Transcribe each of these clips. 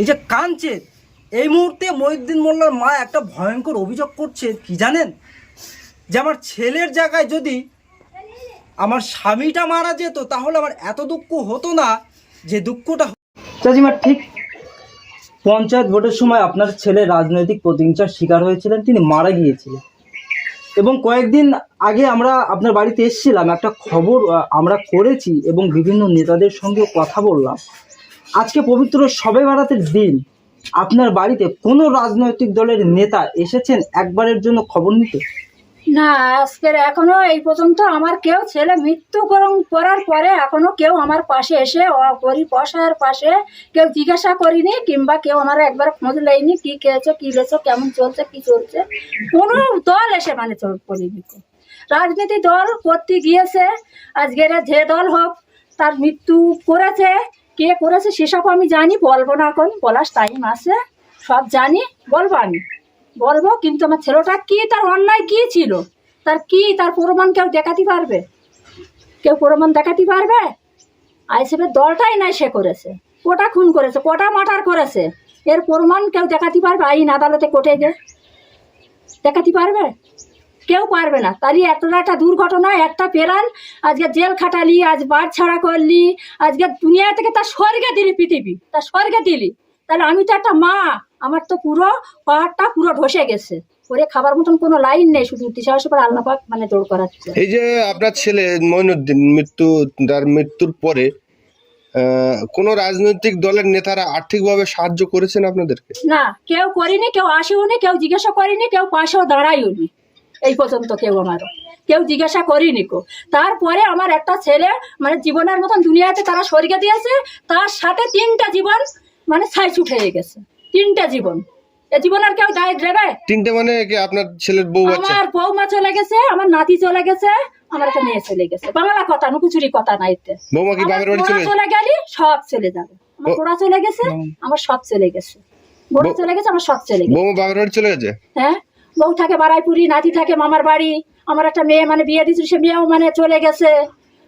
এই যে কাঁদছে, এই মুহূর্তে মহিউদ্দিন মোল্লার মা একটা ভয়ঙ্কর অভিযোগ করছে, কি জানেন? যে আমার ছেলের জায়গায় যদি আমার স্বামীটা মারা যেত, তাহলে আমার এত দুঃখ হতো না যে দুঃখটা চাচিমা, ঠিক পঞ্চায়েত ভোটের সময় আপনার ছেলে রাজনৈতিক প্রতিহিংসার শিকার হয়েছিলেন, তিনি মারা গিয়েছিলেন। এবং কয়েকদিন আগে আমরা আপনার বাড়িতে এসেছিলাম, একটা খবর আমরা করেছি এবং বিভিন্ন নেতাদের সঙ্গেও কথা বললাম। আজকে পবিত্র সবে বারাতের দিন আপনার বাড়িতে কোনো রাজনৈতিক দলের নেতা এসেছেন একবারের জন্য খবর নিতে না, আজকের এখনও এই পর্যন্ত আমার কেউ ছেলে মৃত্যুকরণ করার পরে এখনও কেউ আমার পাশে এসে গরিব অসহায়ের পাশে কেউ জিজ্ঞাসা করিনি কিংবা কেউ আমার একবার খোঁজ নেয়নি কি খেয়েছো, কি লেছো কেমন চলছে, কি চলছে কোনো দল এসে মানে করিনি। রাজনীতি দল করতে গিয়েছে, আজকের যে দল হোক, তার মৃত্যু করেছে কে করেছে সেসব আমি জানি, বলব না এখন, বলার টাইম আছে। সব জানি, বলব আমি। বলব, কিন্তু আমার ছেলেটা কি, তার অন্যায় কি ছিল? তার কি, তার প্রমাণ কেউ দেখাতে পারবে? কেউ প্রমাণ দেখাতে পারবে? আইসিএফের দলটাই নাই সে করেছে। কোটা খুন করেছে, কোটা মার্টার করেছে। এর প্রমাণ কেউ দেখাতে পারবে? আইন আদালতে গিয়ে দেখাতে পারবে? কেউ পারবে না। তাহলে এতটা একটা দুর্ঘটনা একটা পেরান আজকে জেল খাটালি আজ বাড় ছাড়া করলি আজকে দুনিয়া থেকে তার স্বর্গে দিলি পৃথিবী তার স্বর্গে দিলি। তাহলে আমি তো একটা মা আমার তো পুরো পাহাড়টা পুরো ধসে গেছে। করে খাবার মতন কোনো লাইন নেই শুধু দিশাহাসি পর আল্লাহ পাক মানে দৌড় করাচ্ছে। এই যে আপনার ছেলে মইনুদ্দিন মৃত্যু তার মৃত্যুর পরে কোনো রাজনৈতিক দলের নেতারা আর্থিকভাবে সাহায্য করেছেন আপনাদেরকে? না কেউ করিনি কেউ আসেওনি কেউ জিজ্ঞাসা করিনি কেউ পাশেও দাঁড়াইওনি এই পর্যন্ত কেউ আমারও। কেউ জিজ্ঞাসা করিনি কো। তারপরে আমার একটা ছেলে মানে জীবনের মতন দুনিয়াতে তারা স্বর্গে দিয়েছে তার সাথে তিনটা জীবন মানে ছাই ছুটে হয়ে গেছে। তিনটা জীবন। এ জীবনের কেউ দায় দেবে? তিনটে মানে কি আপনার ছেলের বউ আমার বৌমা চলে গেছে আমার নাতি চলে গেছে আমার একটা মেয়ে চলে গেছে। বাংলা কথা নুকুচুরি কথা নাই এতে। কি আমার বাপের বাড়ি চলে চলে গেলি সব চলে যাবে। আমার ও- চলে গেছে আমার সব চলে গেছে। বোড়া চলে গেছে আমার সব চলে গেছে। বৌমা বাপের বাড়ি চলে গেছে? হ্যাঁ? বউ থাকে বারাইপুরি নাতি থাকে মামার বাড়ি। আমার একটা মেয়ে মানে বিয়ে দিয়েছিল সে মেয়েও মানে চলে গেছে।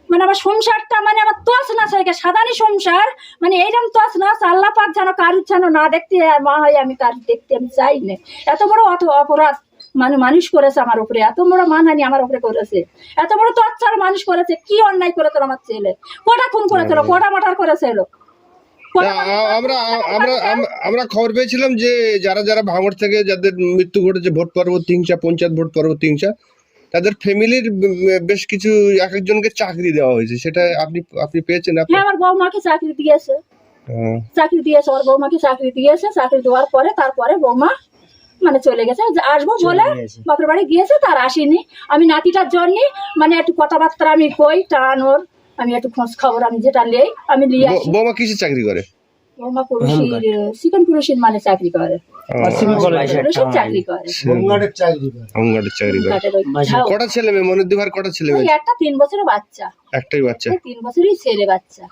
মানে আমার সংসারটা মানে আমার তস নাচ হয়ে গেছে সাধারণ সংসার। মানে এইরকম তস নাচ আল্লাহ পাক যেন কারুর যেন না দেখতে মা হয় আমি কারুর দেখতে আমি চাই না। এত বড় অত অপরাধ মানে মানুষ করেছে আমার উপরে এত বড় মানহানি আমার উপরে করেছে। এত বড় তচ্ছার মানুষ করেছে কি অন্যায় করেছে আমার ছেলে? কোটা খুন করেছিল কোটা মাটার করেছিল আমরা আমরা আমরা খবর পেয়েছিলাম যে যারা যারা ভাঙড় থেকে যাদের মৃত্যু ঘটেছে ভোট পরবর্তী হিংসা পঞ্চায়েত ভোট পরবর্তী হিংসা তাদের ফ্যামিলির বেশ কিছু এক একজনকে চাকরি দেওয়া হয়েছে। সেটা আপনি আপনি পেয়েছেন আপনি? হ্যাঁ আমার বৌমাকে চাকরি দিয়েছে। চাকরি দিয়েছে ওর বৌমাকে চাকরি দিয়েছে চাকরি দেওয়ার পরে তারপরে বৌমা মানে চলে গেছে। আসব বলে বাপের বাড়ি গিয়েছে তার আসেনি। আমি নাতিটার জন্য মানে একটু কথাবার্তা আমি কই টান ওর। আমি একটু খোঁজ খবর আমি যেটা নেই আমি নিয়ে আসি। বৌমা কিসে চাকরি করে? বৌমা পুরুষের চিকেন পুরুষের মানে চাকরি করে। চাকরি। কটা ছেলে মেয়ে? মনের দিভার কটা ছেলে মেয়ে? একটা তিন বছরের বাচ্চা। একটাই বাচ্চা। তিন বছরই ছেলে বাচ্চা।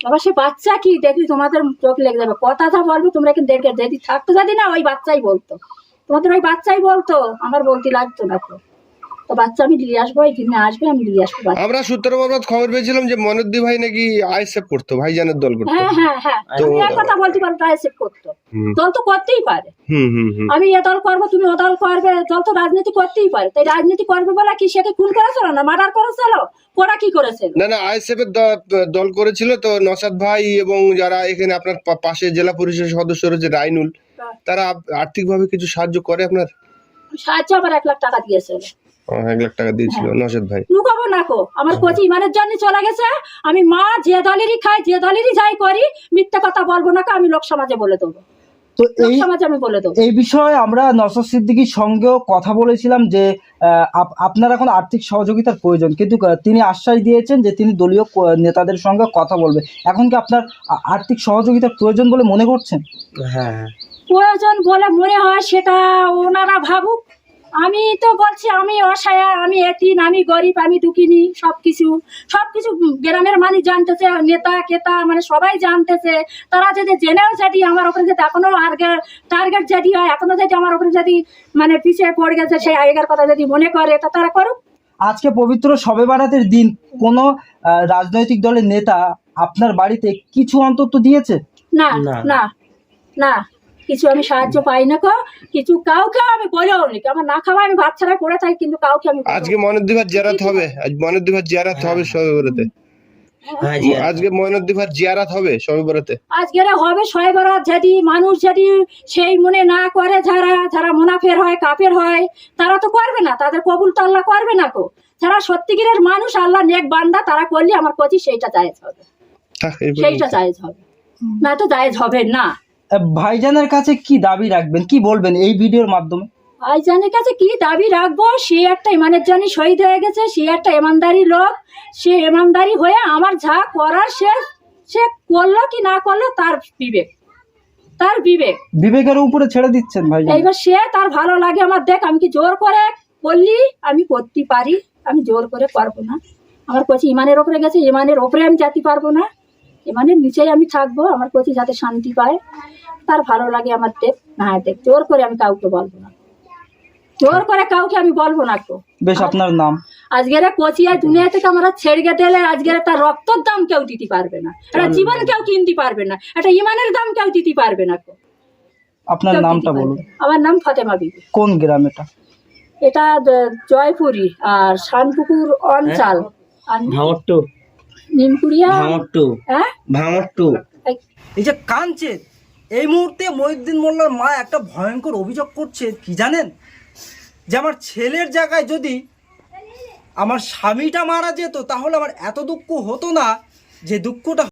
বাবা সে বাচ্চা কি? দেখলি তোমাদের চোখ লেগে যাবে। কথা বলবে তোমরা কিন্তু দেখে যদি থাকতো যদি না ওই বাচ্চাই বলতো। তোমাদের ওই বাচ্চাই বলতো আমার বলতে লাগতো না তো। তো বাচ্চা আমি নিয়ে আসব এই দিনে আসবে আমি নিয়ে আসব আমরা সূত্র মারফত খবর পেয়েছিলাম যে মনদ্দি ভাই নাকি আইএসএফ করতো ভাইজানের দল করতো। হ্যাঁ হ্যাঁ হ্যাঁ। তুমি এক কথা বলতে পারো তাই সেভ করতো। দল তো করতেই পারে। আমি এ দল করব তুমি ও দল করবে দল তো রাজনীতি করতেই পারে। তাই রাজনীতি করবে বলে কি সেকে খুন করেছিল না মার্ডার করেছিল? ওরা কি করেছিল? না না আইএসএফ এর দল করেছিল তো নসাদ ভাই এবং যারা এখানে আপনার পাশে জেলা পরিষদের সদস্য রয়েছে রাইনুল। তারা আর্থিকভাবে কিছু সাহায্য করে আপনার? সাহায্য আবার এক লাখ টাকা দিয়েছিল ও, এক লাখ টাকা দিয়েছিল হ্যাঁ। ভাই। লুকাবো না কো। আমার কোচি ইমানের জন্য চলে গেছে। আমি মা যে দলেরই খাই যে দলেরই যাই করি মিথ্যা কথা বলব না আমি লোক সমাজে বলে দেবো। তো এই সমাজে আমি বলে দেবো। এই বিষয়ে আমরা নসর সিদ্দিকির সঙ্গেও কথা বলেছিলাম যে আপনার এখন আর্থিক সহযোগিতার প্রয়োজন। কিন্তু তিনি আশ্বাস দিয়েছেন যে তিনি দলীয় নেতাদের সঙ্গে কথা বলবে। এখন কি আপনার আর্থিক সহযোগিতার প্রয়োজন বলে মনে করছেন? হ্যাঁ। প্রয়োজন বলে মনে হয় সেটা ওনারা ভাবুক। আমি তো বলছি আমি অসহায় আমি এতিম আমি গরিব আমি দুঃখিনী সব কিছু সব কিছু গ্রামের মানুষ জানতেছে নেতা কেতা মানে সবাই জানতেছে। তারা যদি জেনেও যদি আমার উপরে যদি এখনও টার্গেট যদি হয় এখনও যদি আমার উপরে যদি মানে পিছিয়ে পড়ে গেছে সেই আগেকার কথা যদি মনে করে তা তারা করুক। আজকে পবিত্র শবে বারাতের দিন কোনো রাজনৈতিক দলের নেতা আপনার বাড়িতে কিছু অন্তত দিয়েছে? না না। না না। কিছু আমি সাহায্য পাই না কো কিছু কাউকে আমি বলেও নি আমার না খাওয়া আমি ভাত ছাড়া পড়ে থাকি কিন্তু কাউকে আমি আজকে ময়নদ্দিভার জিয়ারাত হবে? আজ জিয়ারাত হবে সবে বরাতে হ্যাঁ জি আজকে জিয়ারাত হবে সবে বরাতে আজকের হবে ছয় বরাত যদি মানুষ যদি সেই মনে না করে যারা যারা মুনাফের হয় কাপের হয় তারা তো করবে না। তাদের কবুল তো আল্লাহ করবে না কো যারা সত্যিকারের মানুষ আল্লাহ নেক বান্দা তারা করলে আমার কচি সেইটা জায়েজ হবে। সেইটা জায়েজ হবে। না তো জায়েজ হবে না। ভাইজানের কাছে কি দাবি রাখবেন? কি বলবেন এই ভিডিওর মাধ্যমে? ভাইজানের কাছে কি দাবি রাখব? সে একটা ইমানের জন্য শহীদ হয়ে গেছে সে একটা ইমানদারি লোক সে ইমানদারি হয়ে আমার যা করার সে সে করল কি না করল তার বিবেক তার বিবেক। বিবেকের উপরে ছেড়ে দিচ্ছেন ভাই এইবার সে তার ভালো লাগে আমার দেখ আমি কি জোর করে করলি? আমি করতে পারি আমি জোর করে পারব না। আমার কচি ইমানের ওপরে গেছে ইমানের ওপরে আমি যেতে পারব না। ইমানের নিচেই আমি থাকব আমার কচি যাতে শান্তি পায় তার ভালো লাগে আমার দেখ না দেখ জোর করে আমি কাউকে বলব না। জোর করে কাউকে আমি বলব না তো বেশ আপনার নাম? আজকের কচিয়া দুনিয়া থেকে আমরা ছেড়ে দিলে আজকের তার রক্তর দাম কেউ দিতে পারবে না। একটা জীবন কেউ কিনতে পারবে না। একটা ইমানের দাম কেউ দিতে পারবে না কেউ আপনার নামটা বলুন। না। আমার নাম ফাতেমা বিবি। কোন গ্রাম এটা? এটা জয়পুরি আর শানপুকুর অঞ্চল। আর ভাঙট্টু নিমপুরিয়া ভাঙট্টু হ্যাঁ? ভাঙট্টু এই এই যে কাঁদছে এই মুহূর্তে মহিউদ্দিন মোল্লার মা একটা ভয়ঙ্কর অভিযোগ করছে কি জানেন? যে আমার ছেলের জায়গায় যদি আমার স্বামীটা মারা যেত তাহলে আমার এত দুঃখ হতো না যে দুঃখটা